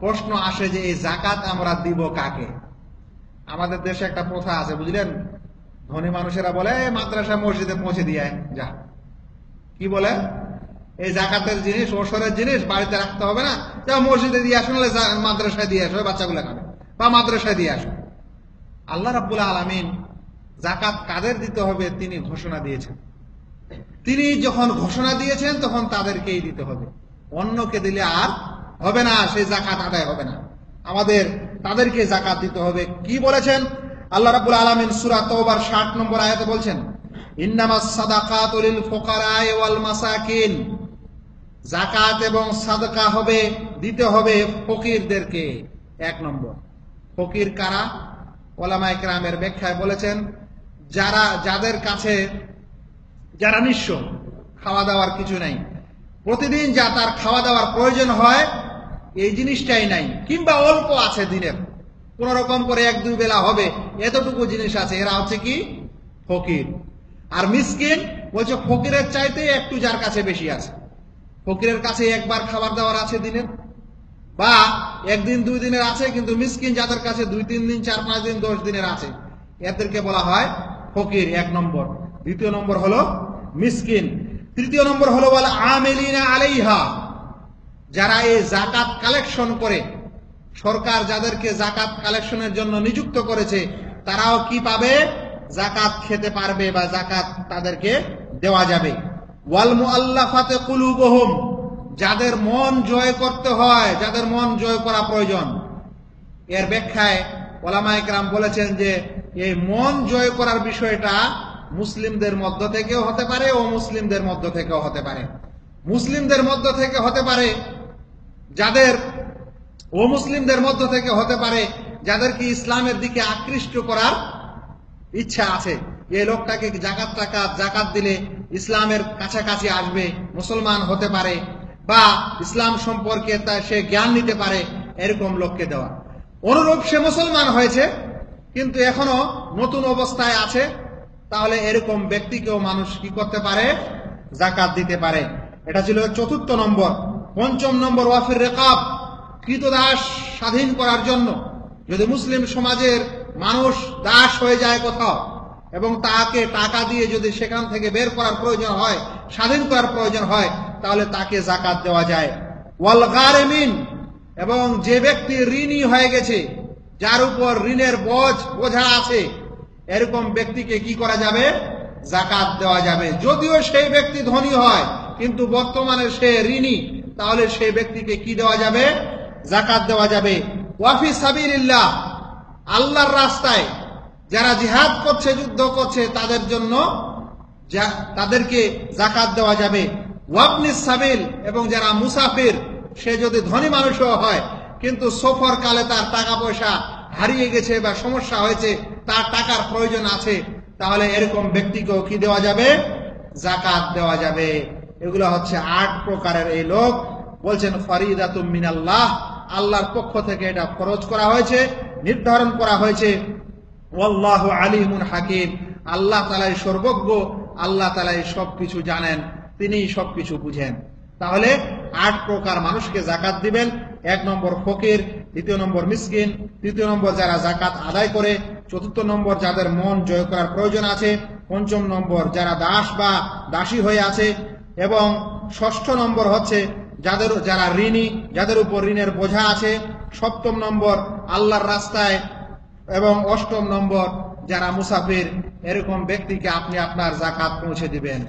প্রশ্ন আসে যে এই জাকাত আমরা দিব কাকে? আমাদের দেশে একটা প্রথা আছে, বুঝলেন? ধনী মানুষেরা বলে মাদ্রাসা মসজিদে পৌঁছে দিয়ে যা। কি বলে? এই জাকাতের জিনিস, ওসরের জিনিস বাড়িতে রাখতে হবে না। যা মসজিদে দিয়ে আসো, নাহলে মাদ্রাসায় দিয়ে আসো বাচ্চাগুলো খাবে। বা মাদ্রাসায় দিয়ে আসো। আল্লাহ রাবুল আলামিন জাকাত কাদের দিতে হবে? তিনি ঘোষণা দিয়েছেন। তিনি যখন ঘোষণা দিয়েছেন, তখন তাদেরকেই দিতে হবে। অন্যকে দিলে আর হবে না, সেই জাকাত আদায় হবে না। আমাদের, তাদেরকে জাকাত দিতে হবে। কি বলেছেন? আল্লাহ রাব্বুল আলামিন সূরা তওবার 60 নম্বর আয়াতে বলছেন জাকাত এবং সাদকা হবে, দিতে হবে ফকিরদেরকে। এক নম্বর। ফকির কারা? ওলামা ইকরামের ব্যাখ্যায় বলেছেন, যারা, যাদের কাছে, যারা নিঃস্ব, খাওয়া দাওয়ার কিছু নাই। প্রতিদিন যা তার খাওয়া দাওয়ার প্রয়োজন হয় এই জিনিসটাই নাই। কিংবা অল্প আছে দিনের কোন রকম করে এক দুই বেলা হবে। এতটুকু জিনিস আছে। এরা হচ্ছে কি? ফকির। আর মিসকিন বলছে, ফকিরের চাইতে একটু যার কাছে বেশি আছে। ফকিরের কাছে একবার খাবার দাবার আছে দিনের। বা একদিন দুই দিনের আছে, কিন্তু মিসকিন যাদের কাছে দুই, তিন দিন, চার, পাঁচ দিন, দশ দিনের আছে, এদেরকে বলা হয় ফকির, এক নম্বর। দ্বিতীয় নম্বর হলো মিসকিন। তৃতীয় নম্বর হলো বলে আমেলিনা আলাইহা। যারা এই জাকাত কালেকশন করে, সরকার যাদেরকে জাকাত কালেকশনের জন্য নিযুক্ত করেছে, তারাও কি পাবে? জাকাত খেতে পারবে বা জাকাত তাদেরকে দেওয়া যাবে। ওয়াল মুআল্লাফাতে কুলুবহুম, যাদের মন জয় করতে হয়, যাদের মন জয় করা প্রয়োজন। এর ব্যাখ্যায় ওলামা একরাম বলেছেন যে, এই মন জয় করার বিষয়টা মুসলিমদের মধ্য থেকেও হতে পারে ও মুসলিমদের মধ্য থেকেও হতে পারে। মুসলিমদের মধ্য থেকে হতে পারে যাদের ও মুসলিমদের মধ্য থেকে হতে পারে, যাদেরকে ইসলামের দিকে আকৃষ্ট করার ইচ্ছা আছে, এই লোকটাকে জাকাত টাকা, জাকাত দিলে ইসলামের কাছাকাছি আসবে, মুসলমান হতে পারে বা ইসলাম সম্পর্কে তা সে জ্ঞান নিতে পারে, এরকম লোককে দেওয়া। অনুরূপ সে মুসলমান হয়েছে, কিন্তু এখনও নতুন অবস্থায় আছে, তাহলে এরকম ব্যক্তিকেও মানুষ কি করতে পারে? জাকাত দিতে পারে। এটা ছিল চতুর্থ নম্বর। পঞ্চম নম্বর ওয়াফের রেকাব, কৃতদাস স্বাধীন করার জন্য। যদি মুসলিম সমাজের মানুষ দাস হয়ে যায় কোথাও এবং তাকে টাকা দিয়ে যদি সেখান থেকে বের করার প্রয়োজন হয়, স্বাধীন করার প্রয়োজন হয়, তাহলে তাকে জাকাত দেওয়া যায়। ওয়াল গারেমিন, এবং যে ব্যক্তি ঋণী হয়ে গেছে, যার উপর ঋণের বোঝ বোঝা আছে, এরকম ব্যক্তিকে কি করা যাবে? জাকাত দেওয়া যাবে। যদিও সেই ব্যক্তি ধনী হয়, কিন্তু বর্তমানে সে ঋণী। তাহলে সেই ব্যক্তিকে কি দেওয়া যাবে? জাকাত দেওয়া যাবে। ওয়াফি সাবিল্লাহ আল্লাহর রাস্তায় যারা জিহাদ করছে, যুদ্ধ করছে, তাদের জন্য তাদেরকে জাকাত দেওয়া যাবে। ওয়াবনি সাবিল এবং যারা মুসাফির, সে যদি ধনী মানুষও হয়, কিন্তু সফর কালে তার টাকা পয়সা হারিয়ে গেছে বা সমস্যা হয়েছে, তার টাকার প্রয়োজন আছে, তাহলে এরকম ব্যক্তিকেও কি দেওয়া যাবে? জাকাত দেওয়া যাবে। এগুলো হচ্ছে আট প্রকারের এই লোক। বলছেন, ফরিদাতুম মিনাল্লাহ আল্লাহর পক্ষ থেকে এটা খরচ করা হয়েছে, নির্ধারণ করা হয়েছে। ওয়াল্লাহু আলিমুন হাকিম। আল্লাহ তালাই সর্বজ্ঞ, আল্লাহ তালাই সবকিছু জানেন, তিনিই সবকিছু বুঝেন। তাহলে আট প্রকার মানুষকে জাকাত দিবেন। এক নম্বর ফকির, দ্বিতীয় নম্বর মিসকিন, তৃতীয় নম্বর যারা জাকাত আদায় করে, চতুর্থ নম্বর যাদের মন জয় করার প্রয়োজন আছে, পঞ্চম নম্বর যারা দাস বা দাসী হয়ে আছে এবং ষষ্ঠ নম্বর হচ্ছে যাদের, যারা ঋণী, যাদের উপর ঋণের বোঝা আছে, সপ্তম নম্বর আল্লাহর রাস্তায় এবং অষ্টম নম্বর যারা মুসাফির, এরকম ব্যক্তিকে আপনি আপনার জাকাত পৌঁছে দিবেন।